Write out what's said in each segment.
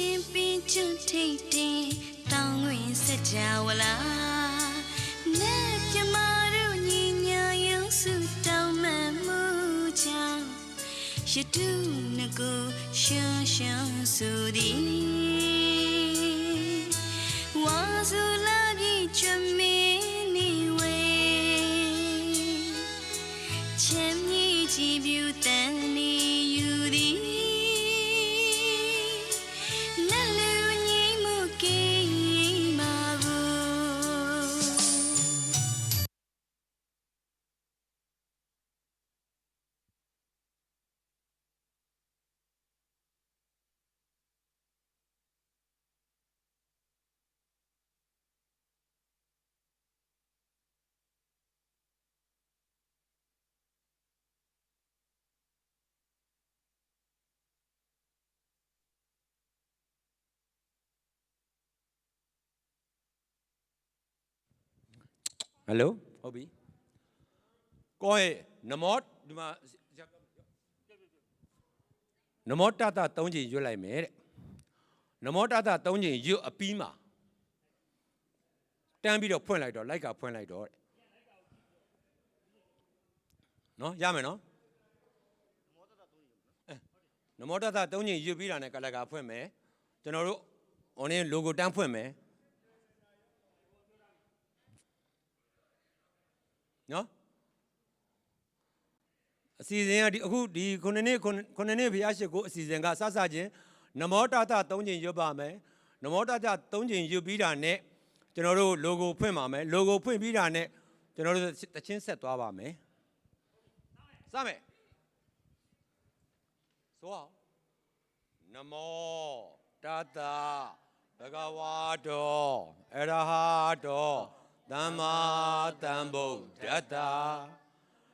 ရှင်ပင်ကျွတ်ထိတ်တင်တောင်းဝင်စကြဝဠာနဲ့ပြမတို့ညီညာယုံစုတောင်းမှန်မှုကြောင့်ရတုငကိုရှောင်းရှောင်းဆိုသည်ဝါစုလာပြီချွမ ဟယ်လိုဟုတ်ပြီကိုယ့်ရဲ့နမောဒီမှာနမောတတ၃ချိန်ရွတ်လိုက်မယ်တဲ့နမောတတ၃ချိန်ရွတ်အပြီးမှာတန်းပြီးတော့ဖွင့်လိုက်တော့လိုက်ကဖွင့်လိုက်တော့တဲ့နော်ရမယ်နော်အဲနမောတတ၃ချိန်ရွတ်ပြီးတာနဲ့ကလကာဖွင့်မယ်ကျွန်တော်တို့ online logo တန်းဖွင့်မယ်နော် အစီအစဉ်ကဒီအခုဒီခုနှစ်နှစ်ခုနှစ်ခုနှစ်နှစ်ဘုရားရှိခိုးအစီအစဉ်ကစစချင်းနမောတတ၃ချိန်ရွတ်ပါမယ်နမောတတ၃ချိန်ရွတ်ပြီးတာနဲ့ကျွန်တော်တို့ logo ဖွင့်ပါမယ် logo ဖွင့်ပြီးတာနဲ့ကျွန်တော်တို့တချင်းဆက်သွားပါမယ်စမယ်ဆိုအောင်နမောတတဘဂဝါတောအရဟတောသမ္မာသမ္ဗုဒ္ဓတ္တ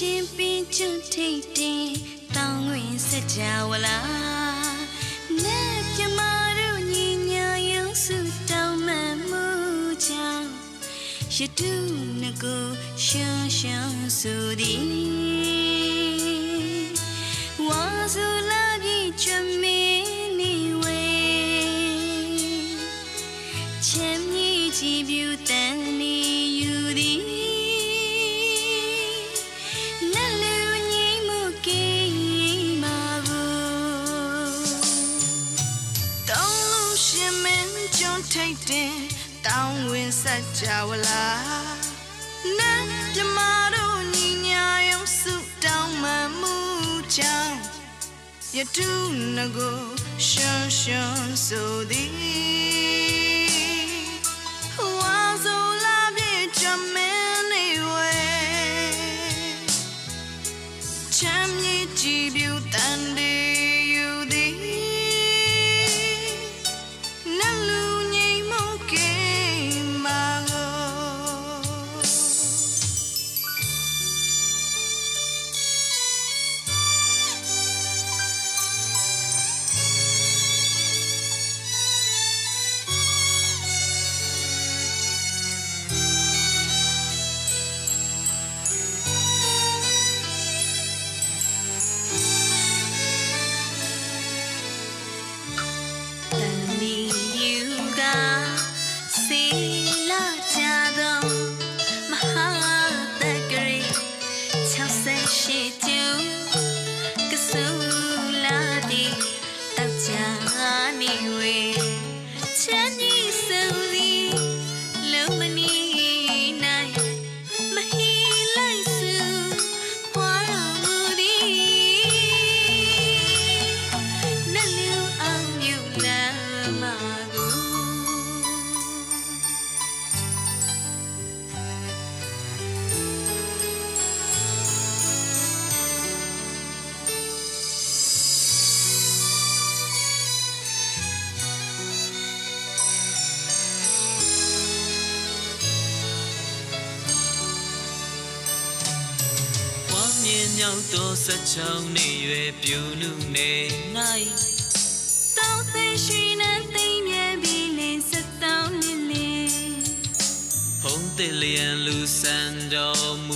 ရှင်ပင်ကျွတ်ထိတ်တင်တောင်းဝင်စကြဝဠာနဲ့ပြမတို့ညီညာယုံစုတောင်းမှန်မှုကြောင့်ရတုငကိုရှောင်းရှောင်းဆိုသည် ယတုနကိုရှွန်ရှွန်ဆိုသည် က်သောဆက်ချောင်းနေရွယ်ပြူနုနေနိုင်တောင်းသိရွှေနဲ့သိမ်းမြဲပြီးလင်းစတောင်းလေးလေးဖုံးတဲ့လျံလူစံတော်မူ၍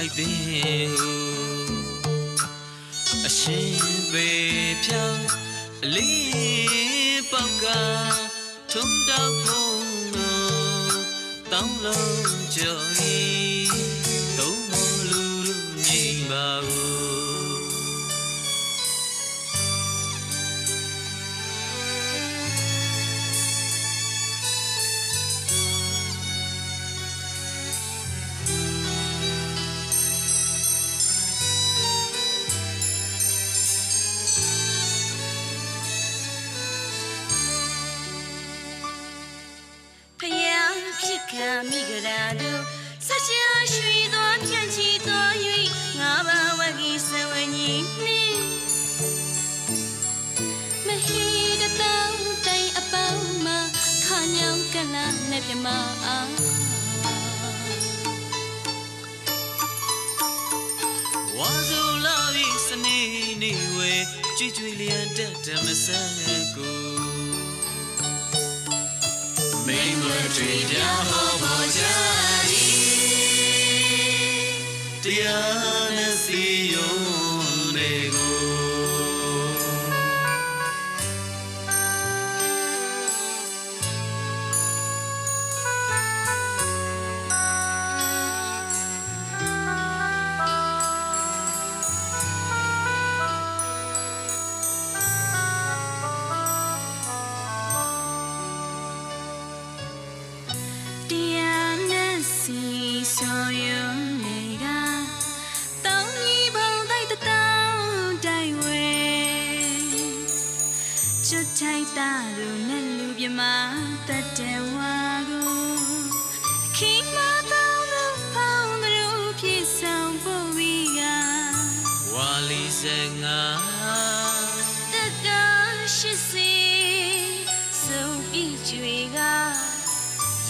သေးအမိုက်သေးအရှင်ပေဖြောင်းအလေးပေါက်ကထုံတောက်ဖို့လို့တောင်းလုံးကြော် မိကြရာတို့ဆက်ချာရွှေသောဖြန့်ချီသော၍ငါဘာဝကြီးစဝညီနှင့်မဟီတတောင်းတိုင်အပေါင်းမှာခါညောင်းကလာနဲ့ပြမအားဝါဆိုလာပြီးစနေနေဝဲကြွကြွလျံတက်တမဆန်ကို မိမတွေကြဟောပေါ်ကြ၏တရားနဲ့စီယုံနေ 85တကား80စုံပြီကျွေက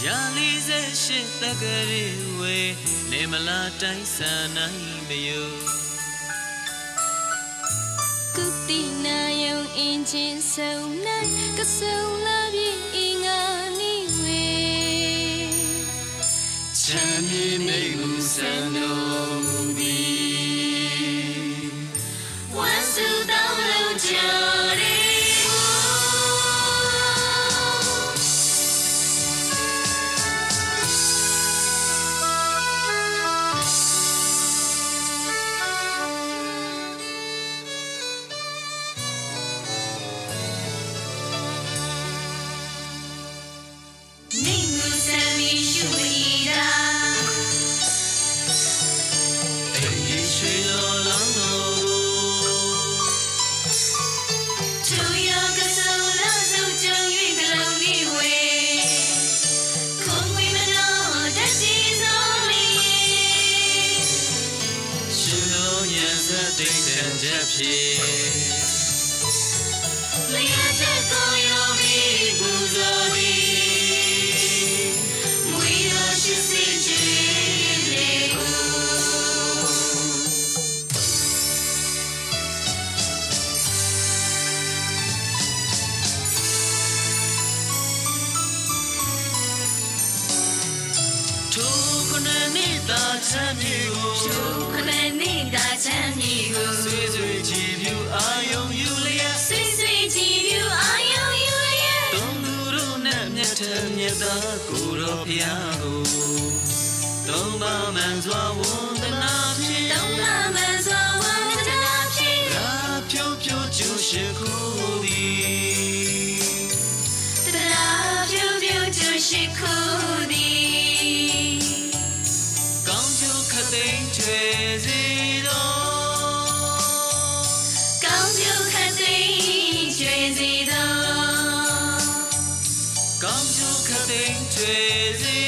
ရာ48တကရေဝေလေမလာတိုင်းဆန်နိုင်မယုကုတိနာယုံအင်းချင်းဆုံနိုင်ကဆုံလာပြီအင်္ဂါနိဝေချမ်းမြေနေမှုဆန်တော်မူပြီ င်း ချမ်းမြေကိုခမနေတာချမ်းမြေကိုဆွေဆွေချီပြူအာယုံယူလျက်ဆွေဆွေကြည်ပြူအာယုံယူရဲ့သုံးသူတို့နဲ့မြတ်ထမြတ်သာကိုတော်ဖျားကိုသုံးပါမှန်စွာဝန်ဒနာ သိန်းချွေစီတော်ကောင်းကျိုးခတ်သိမ်းကျွေစီသောကောင်းကျိုးခသိန်းချွေစီ